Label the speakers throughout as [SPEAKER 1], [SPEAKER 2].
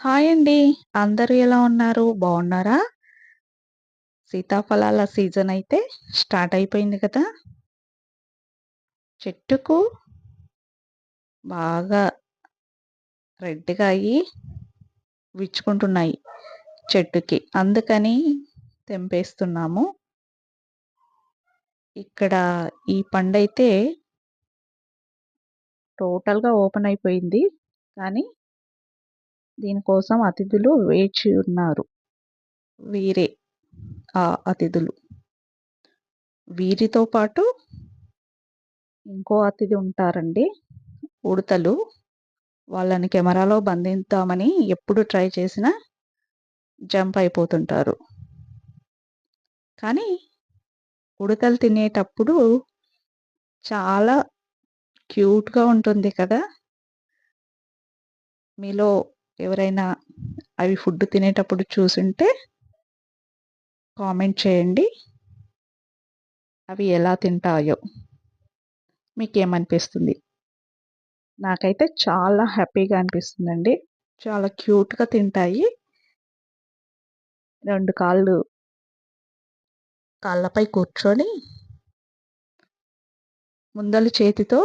[SPEAKER 1] Hi అండి. అందరూ ఎలా ఉన్నారు? బాగున్నారా సీతాఫలాల సీజన్ అయితే స్టార్ట్ అయిపోయింది కదా! చెట్టుకు బాగా రెడ్‌గా అయ్యి విచ్చుకుంటున్నాయి చెట్టుకి. అందుకని తెంపేస్తున్నాము. ఇక్కడ ఈ పండైతే టోటల్‌గా ఓపెన్ అయిపోయింది. కానీ దీనికోసం అతిథులు వేచి ఉన్నారు. వీరే ఆ అతిథులు. వీరితో పాటు ఇంకో అతిథి ఉంటారండి. ఉడతలు. వాళ్ళని కెమెరాలో బంధిద్దామని ఎప్పుడు ట్రై చేసినా జంప్ అయిపోతుంటారు. కానీ ఉడతలు తినేటప్పుడు చాలా క్యూట్‌గా ఉంటుంది కదా! మీలో ఎవరైనా అవి ఫుడ్ తినేటప్పుడు చూసుంటే కామెంట్ చేయండి. అవి ఎలా తింటాయో? మీకేమనిపిస్తుంది? నాకైతే చాలా హ్యాపీగా అనిపిస్తుందండి. చాలా క్యూట్‌గా తింటాయి. రెండు కాళ్ళు కాళ్ళపై కూర్చొని ముందలు చేతితో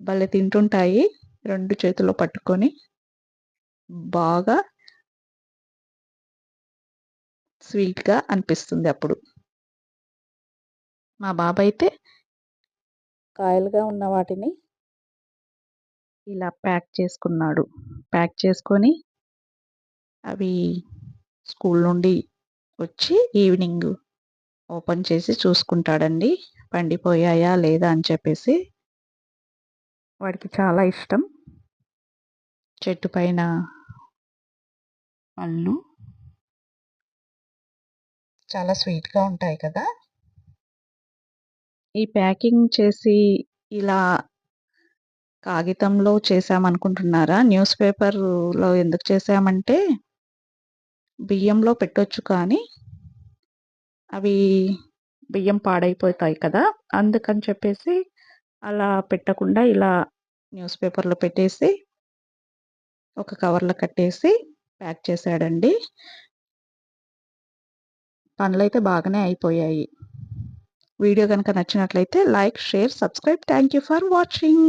[SPEAKER 1] భలే తింటుంటాయి. 2 చేతుల్లో పట్టుకొని బాగా స్వీట్‌గా అనిపిస్తుంది అప్పుడు. మా బాబైతే కాయలుగా ఉన్న వాటిని ఇలా ప్యాక్ చేసుకున్నాడు. ప్యాక్ చేసుకొని అవి స్కూల్ నుండి వచ్చి ఈవినింగ్ ఓపెన్ చేసి చూసుకుంటాడండి. పండిపోయాయా లేదా అని చెప్పేసి. వాడికి చాలా ఇష్టం. చెట్టు పైన పళ్ళు. చాలా స్వీట్‌గా ఉంటాయి కదా! ఈ ప్యాకింగ్ చేసి ఇలా కాగితంలో చేశామనుకుంటున్నారా? న్యూస్ పేపర్‌లో ఎందుకు చేశామంటే బియ్యంలో పెట్టొచ్చు కానీ అవి బియ్యం పాడైపోతాయి కదా! అందుకని చెప్పేసి అలా పెట్టకుండా ఇలా న్యూస్ పేపర్‌లో పెట్టేసి ఒక కవర్‌లో కట్టేసి ప్యాక్ చేశాడండి. పనులు అయితే బాగానే అయిపోయాయి. వీడియో కనుక నచ్చినట్లయితే like, share, subscribe. Thank you for watching.